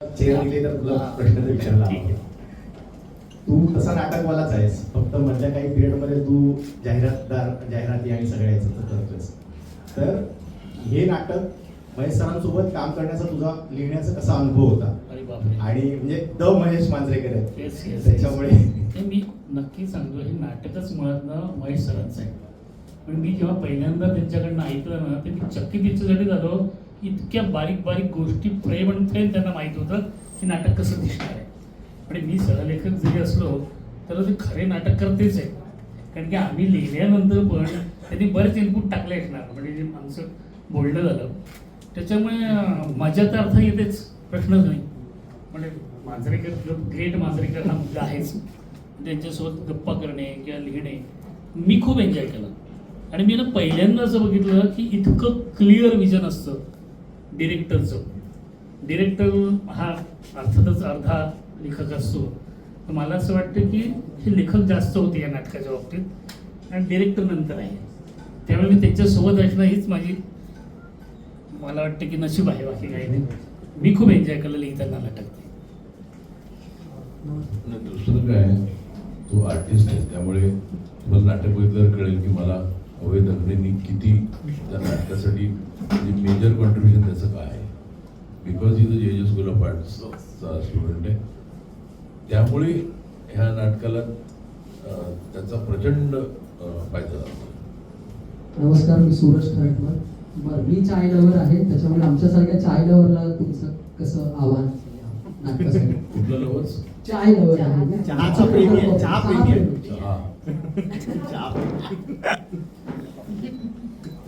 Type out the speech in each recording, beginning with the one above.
Chair दिली तर तुला प्रश्न तर विचारला ठीक आहे. तू तसा नाटकवालाच आहेस. फक्त मधल्या काही पिरियडमध्ये तू जाहिरातदार जाहिराती आणि सगळ्या याचं करतोयस. तर हे नाटक महेश सरांसोबत काम करण्याचा तुझा लिहिण्याचा कसा अनुभव होता? आणि म्हणजे द महेश मांजरेकर आहेत. त्याच्यामुळे मी नक्की सांगतो हे नाटकच मुळात ना महेश सरांचं आहे. पण मी जेव्हा पहिल्यांदा त्यांच्याकडनं ऐकलं ना ते मी चक्की त्याच्यासाठी झालो. इतक्या बारीक बारीक गोष्टी प्रेम आणि प्रेम त्यांना माहीत होतं की नाटक कसं दिसणार आहे. आणि मी सहलेखक जरी असलो तर ते खरे नाटक करतेच आहे कारण की आम्ही लिहिल्यानंतर पण त्यांनी बरेच इनपुट टाकले असणार म्हणजे जे आमचं बोलणं झालं त्याच्यामुळे माझ्या मजा तर अर्थ येतेच. प्रश्नच नाही. म्हणजे मांजरेकर ग्रेट मांजरेकर हा मुद्दा आहेच. त्यांच्यासोबत गप्पा करणे किंवा लिहिणे मी खूप एन्जॉय केलं. आणि मी ना पहिल्यांदा असं बघितलं की इतकं क्लिअर विजन असतं. डिरेक्टरचं डिरेक्टर हा अर्थातच अर्धा लेखक असतो. तर मला असं वाटतं की हे लेखक जास्त होते या नाटकाच्या बाबतीत. आणि डिरेक्टर नंतर आहे. त्यामुळे मी त्यांच्यासोबत असणं हीच माझी मला वाटतं की नशीब आहे बाकी काही नाही. मी खूप एन्जॉय केलं लिहिताना नाटक. दुसरं काय तो आर्टिस्ट आहे त्यामुळे तुम्हाला नाटक बघितल्यावर कळेल की मला अवैध अग्नेनी किती त्या नाटकासाठी म्हणजे मेजर कॉन्ट्रीब्युशन त्याचं काय आहे ही द जेजेस स्कूल ऑफ आर्ट्सचा स्टुडंट आहे. त्यामुळे ह्या नाटकाला त्याचा प्रचंड फायदा झाला. नमस्कार मी सूरज खरटकर बरं मी चाय लवर आहे. त्याच्यामुळे आमच्यासारख्या चाय लवरला तुमचं कसं आव्हान नाटकासाठी? कुठलं लवच चाय लवर आहे. मी. चहाचा प्रेमी आहे, चहा प्रेमी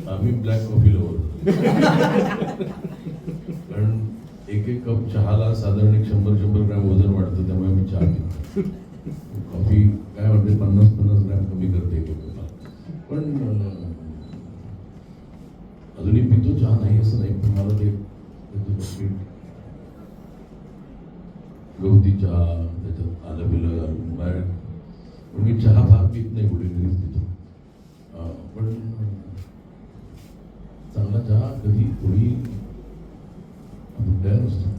आम्ही ब्लॅक कॉफी लवर एक एक कप चहाला साधारण एक शंभर शंभर ग्रॅम वजन वाढतं त्यामुळे आम्ही चहा पितो. कॉफी काय वाटते पन्नास पन्नास ग्रॅम कमी करते एक पण अजूनही पितो चहा नाही असं नाही पण मला ते गवती चहा त्याच्यात आलं बिलं घालून बाहेर. पण मी चहा फार पित नाही कुठे घरीच पितो पण चांगला चहा कधी कोणी आपण तयार असतो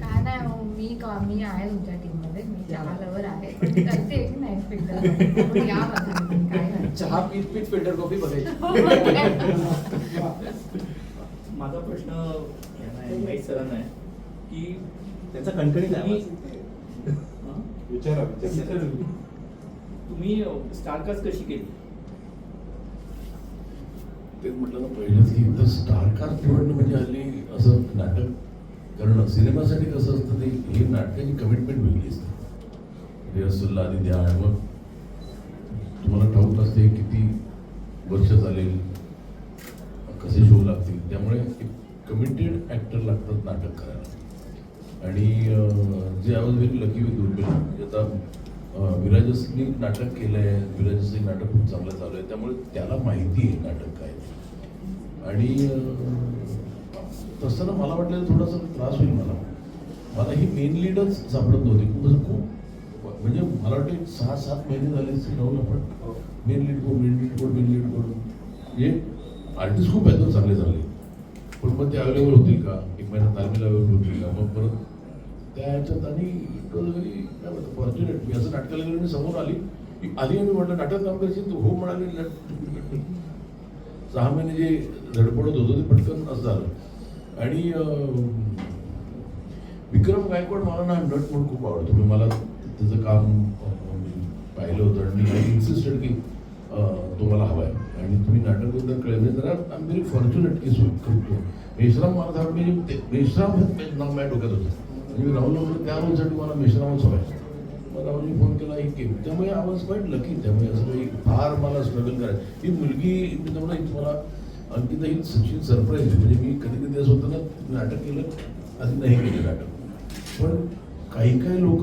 काय नाही हो, मी का मी आहे तुमच्या टीममध्ये मी चहा लवर आहे. पण मी करते की नाही फिल्टर या बघा तुम्ही काय करता. चहा पीत पीत फिल्टर कॉफी बघायची. माझा प्रश्न यांना आहे, सरांना आहे की त्यांचा कणकणीत आहे? आवाज. हं? विचारा विचारा. तुम्ही स्टारकास्ट कशी केली? तेच म्हटलं ना पहिलंच की निवडणं म्हणजे हल्ली असं नाटक कारण सिनेमासाठी कसं असतं ते ही नाटकाची कमिटमेंट वेगळी असते. रिहर्सलला आधी द्या आणि मग तुम्हाला ठाऊक असते किती वर्ष चालेल कसे शो लागतील. त्यामुळे एक कमिटेड ॲक्टर लागतात नाटक करायला. आणि जे I was very lucky with दुर्मिळ म्हणजे आता विराजसनी नाटक केलं आहे विराजसनी नाटक खूप चांगलं चालू आहे. त्यामुळे त्याला माहिती आहे नाटक काय आणि तसं ना मला वाटलं थोडासा त्रास होईल मला. मला ही मेन लीडच सापडत नव्हती. खूप खूप म्हणजे मला वाटतं सहा सात महिने झाले राहून आपण. मेन लीड कोण मेन लीड कोण मेन लीड कोण? म्हणजे आर्टिस्ट खूप आहेत हो, चांगले चांगले. पण मग ते अवेलेबल होतील का? एक महिना तालमीला अवेलेबल होतील का? मग परत त्या ह्याच्यात आणि इट वॉज व्हेरी काय म्हणतात फॉर्च्युनेट मी असं नाटकाला गेलो समोर आली. की आली आणि म्हटलं नाटक काम करायची तू? हो म्हणाली. सहा महिने जे धडपडत होतो ते पटकन असं झालं. आणि विक्रम गायकवाड मला ना नट म्हणून खूप आवडतो. मी मला त्याचं काम पाहिलं होतं आणि मी इन्सिस्टेड की तो मला हवा आहे आणि तुम्ही नाटकबद्दल कळले जरा आय एम व्हेरी फॉर्च्युनेट की सो मेश्राम मला थांब म्हणजे ते- मेश्राम हे नाव माझ्या डोक्यात होतं. म्हणजे मी राहुल म्हणलं त्या रोजसाठी मला मेश्रामच हवा आहे मग राहुलने फोन केला एक केम त्यामुळे आवाज क्वाईट लकी त्यामुळे असं काही फार मला स्ट्रगल करायचं. ही मुलगी मी त्यामुळे ही मला अंकिता ही सचिन सरप्राईज म्हणजे मी कधी कधी असं होतं ना नाटक केलं आधी नाही केलं नाटक. पण काही काही लोक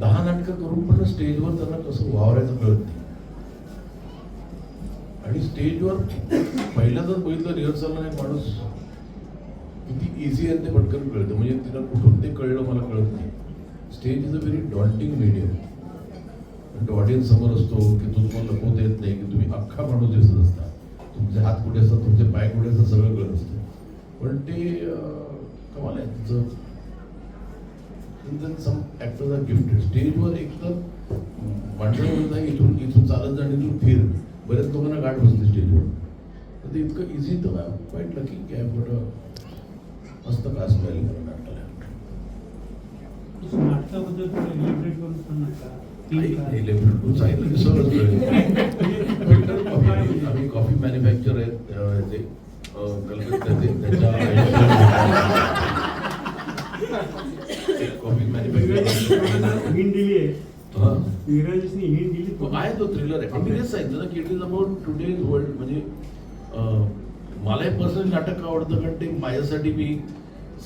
दहा नाटकं करून पण स्टेजवर त्यांना कसं वावरायचं कळत नाही. आणि स्टेजवर पहिल्यांदाच बघितलं रिहर्सलला एक माणूस किती इझी आहे ते पटकन कळतं. म्हणजे तिला कुठून ते कळलं मला कळत नाही. Stage is a very daunting medium audience समोर असतो की तो तुम्हाला लपवता येत नाही की तुम्ही अख्खा माणूस दिसत हात कुठे असतात तुमचे पाय कुठे असतात सगळं कळत असतं. पण ते कमाल आहे त्यांचं सम ॲक्टर्स आर गिफ्टेड स्टेजवर एक तर इथून इथून चालत जाणे इथून फिर. बऱ्याच लोकांना गाठ बसते स्टेजवर तर ते इतकं इझी तर आय क्वाईट लकी की आय गॉट मस्त कास्ट व्हॅल्यू मला नाटकाला नाटकाबद्दल करून सांग ना का? काही काय? नाही लेबर तू सांगितलं की आम्ही कॉफी मॅन्युफॅक्चर कलकत्त्याचे त्याच्या कॉफी मॅन्युफॅक्चर आहे तो तो थ्रिलर आहे. पण मी तेच सांगितलं ना की it is about today's world म्हणजे मला पर्सनली नाटक आवडतं कारण ते माझ्यासाठी मी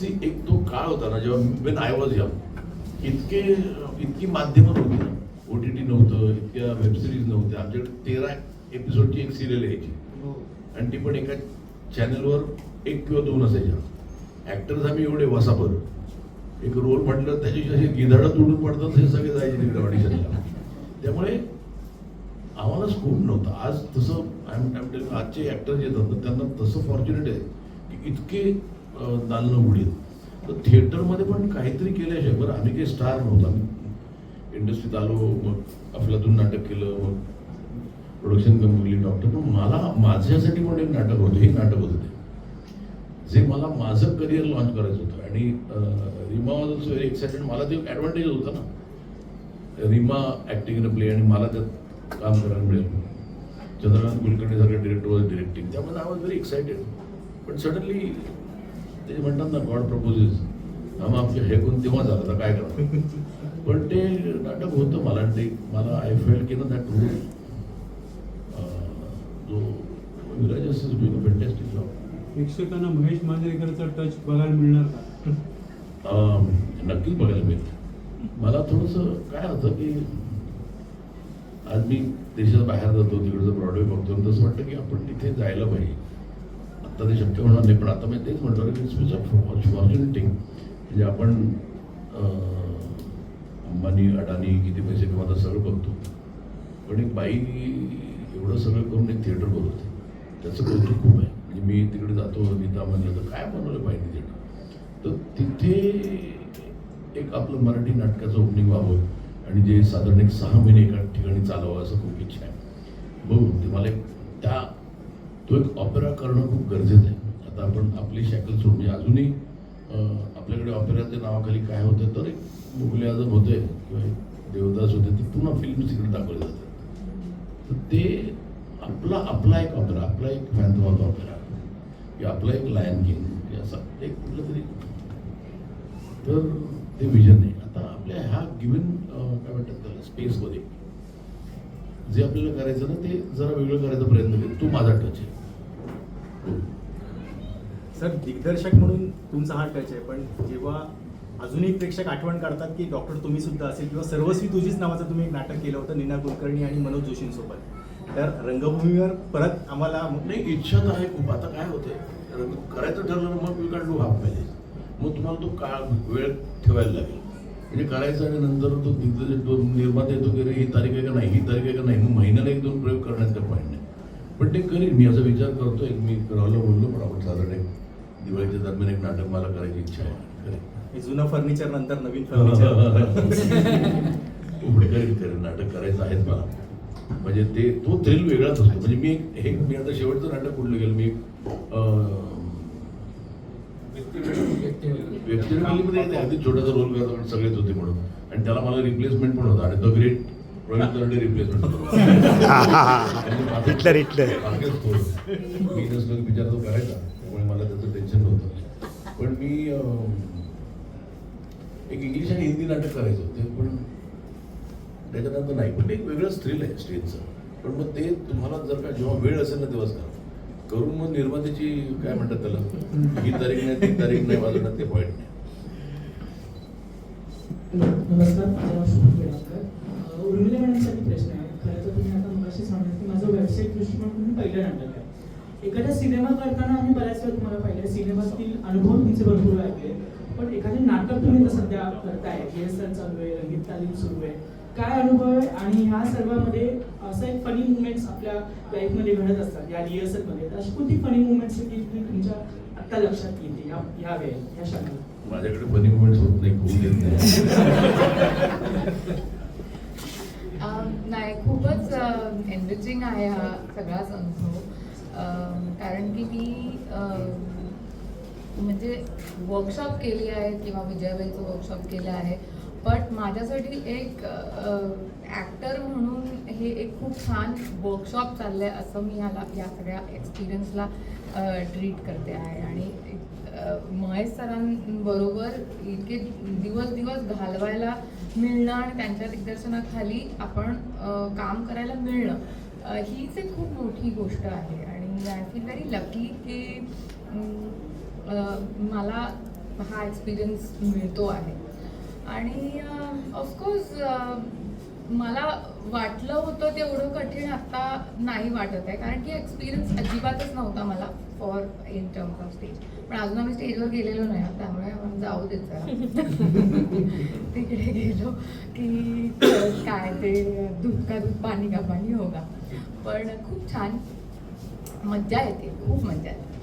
सी एक तो काळ होता ना जेव्हा वेन आय वॉज यंग इतके इतकी माध्यमं नव्हती ना. ओ टी टी नव्हतं इतक्या वेबसिरीज नव्हत्या. आमच्याकडे तेरा एपिसोडची एक सिरियल यायची. हो. आणि ती पण एका चॅनलवर एक किंवा दोन असायच्या. ऍक्टर्स आम्ही एवढे वसाभर. एक रोल म्हटलं त्याची असे गिधाडं तुडून पडतात हे सगळे जायचे तिकडे ऑडिशनला त्यामुळे आम्हाला स्कोप नव्हता. आज तसं आजचे ॲक्टर जे येतात ना, त्यांना तसं फॉर्च्युनेट आहे की इतके दालनं उघडी आहेत. तर थिएटरमध्ये पण काहीतरी केल्याशिवाय बरं आम्ही काही स्टार नव्हतो. आम्ही इंडस्ट्रीत आलो मग अफलातून नाटक केलं मग प्रोडक्शन कंपनी डॉक्टर पण मला माझ्यासाठी पण एक नाटक होतं हे नाटक होतं ते. जे मला माझं करिअर लॉन्च करायचं होतं. आणि Reema was also very excited मला ते ॲडव्हान्टेज होतं ना. रीमा ॲक्टिंग इन प्ले आणि मला त्यात काम करायला मिळेल. चंद्रकांत कुलकर्णी सारखे डिरेक्टर वॉज डिरेक्टिंग त्यामुळे आय वॉज व्हेरी एक्सायटेड पण सडनली ते म्हणतात ना गॉड प्रपोजेस आम्हा आपले हे कोण तेव्हा झालं काय करणार? पण ते नाटक होतं मला आणि ते मला आय फेल की ना दॅट जो विराज डुईंग फॅन्टॅस्टिक जॉब प्रेक्षकांना महेश मांजरेकरचा टच बघायला मिळणार का? नक्कीच बघायला मिळतं मला थोडंसं काय होतं की आज मी देशात बाहेर जातो तिकडचं ब्रॉडवे बघतो आणि तसं वाटतं की आपण तिथे जायला पाहिजे. आता ते शक्य होणार नाही पण आता मी तेच म्हणतो की इट्स फॉर्च्युनिटी म्हणजे आपण अंबानी अडानी किती पैसे कमावतात सगळं बघतो. पण एक बाई एवढं सगळं करून एक थिएटर बनवते त्याचं कौतुक खूप आहे. म्हणजे मी तिकडे जातो नीता म्हणलं तर काय बनवलं पाहिजे थिएटर तर तिथे एक आपलं मराठी नाटकाचं ओपनिंग व्हावं आणि जे साधारण एक सहा महिने एका ठिकाणी चालावं असं खूप इच्छा आहे. बघू ते मला एक त्या तो एक ऑपेरा करणं खूप गरजेचं आहे. आता आपण आपली शॅकल सोडून म्हणजे अजूनही आपल्याकडे ऑपेराच्या नावाखाली काय होतं तर एक मुघले होते किंवा एक देवदास होते ते पुन्हा फिल्म तिकडे दाखवले जाते तर ते आपला आपला एक ऑपेरा आपला एक फॅन्थॉल ऑपेरा किंवा आपला एक लायन किंग असा एक कुठलं तरी तर ते विजन आहे. आता आपल्या ह्या गिवन काय म्हणतात त्याला स्पेसमध्ये जे आपल्याला करायचं ना ते जरा वेगळं करायचा प्रयत्न केला तो माझा टच आहे. हो. सर दिग्दर्शक म्हणून तुमचा हा टच आहे पण जेव्हा अजूनही प्रेक्षक आठवण काढतात की डॉक्टर तुम्ही सुद्धा असेल किंवा सर्वस्वी तुझीच नावाचं तुम्ही एक नाटक केलं होतं नीना कुलकर्णी आणि मनोज जोशींसोबत तर रंगभूमीवर परत आम्हाला नाही इच्छा तर आहे खूप. आता काय होते रंग करायचं ठरलं मग मी काढलो हाफ मॅनेज मग तुम्हाला तो काळ वेळ ठेवायला लागेल. म्हणजे करायचं आणि नंतर तो दिग्दर्शक तो निर्माता येतो की रे ही तारीख आहे का नाही ही तारीख आहे का नाही मग महिन्याला एक दोन प्रयोग करण्यात काही पॉईंट नाही. पण ते करीन. मी असा विचार करतो एक मी राहुलला बोललो पण आपण साधारण एक दिवाळीच्या दरम्यान एक नाटक मला करायची इच्छा आहे. हे जुनं फर्निचर नंतर नवीन फर्निचर नाटक करायचं आहेच मला. म्हणजे ते तो थ्रिल वेगळाच असतो म्हणजे मी एक हे मी आता शेवटचं नाटक कुठलं गेलं? मी ते अगदी छोटासा रोल करतो पण सगळेच होते म्हणून. आणि त्याला मला रिप्लेसमेंट पण होता. आणि the great Tarde replacement Hitler, Hitler. मी नसलो विचार तो करायचा. त्यामुळे मला त्याचं टेन्शन नव्हतं. पण मी एक इंग्लिश आणि हिंदी नाटक करायचं होते पण त्याच्यानंतर नाही. पण एक वेगळंच थ्रिल आहे स्टेजचं पण मग ते तुम्हाला जर का जेव्हा वेळ असेल ना तेव्हाच करा. करून मग निर्मात्याची काय म्हणतात त्याला? ही तारीख नाही ती तारीख नाही वाजवणार ते पॉईंट नाही. नमस्कार उर्मिला मॅडमसाठी प्रश्न आहे. खरं तर तुम्ही आता मगाशी सांगितलं की माझं वेबसाईट दृष्टिकोन म्हणून पहिलं नाटक एखादा सिनेमा करताना आम्ही बऱ्याच वेळा तुम्हाला पाहिलं सिनेमातील अनुभव तुमचे भरपूर ऐकले पण एखादे नाटक तुम्ही आता सध्या करताय रिहर्सल चालू आहे रंगीत तालीम सुरू आहे काय अनुभव आहे? आणि ह्या सर्वामध्ये असं एक फनी मुवमेंट्स आपल्या लाईफमध्ये घडत असतात या रिहर्सलमध्ये तर अशी कोणती फनी मुवमेंट्स की तुमच्या आत्ता लक्षात येते या ह्या वेळेत या क्षणाला माझ्याकडे फनी मुवमेंट्स होत नाही होऊ देत नाही. खूपच एनरिचिंग आहे हा सगळाच अनुभव. कारण की मी म्हणजे वर्कशॉप केली आहे किंवा विजयाबाईचं वर्कशॉप केलं आहे. बट माझ्यासाठी एक ॲक्टर म्हणून हे एक खूप छान वर्कशॉप चाललं आहे असं मी ह्याला या सगळ्या एक्सपिरियन्सला ट्रीट करते आहे. आणि महेश सरांबरोबर इतके दिवस दिवस घालवायला मिळणं आणि त्यांच्या दिग्दर्शनाखाली आपण काम करायला मिळणं हीच एक खूप मोठी गोष्ट आहे. आणि आय फील व्हेरी लकी की मला हा एक्सपिरियन्स मिळतो आहे. आणि ऑफकोर्स मला वाटलं होतं तेवढं कठीण आत्ता नाही वाटत आहे. कारण की एक्सपिरियन्स अजिबातच नव्हता मला for in terms of stage पण अजून आम्ही स्टेजवर गेलेलो नाही त्यामुळे आपण जाऊ देत जरा. तिकडे गेलो की काय ते दूध हो का दूध पाणी का. पाणी होगा पण खूप छान. मज्जा येते खूप मज्जा येते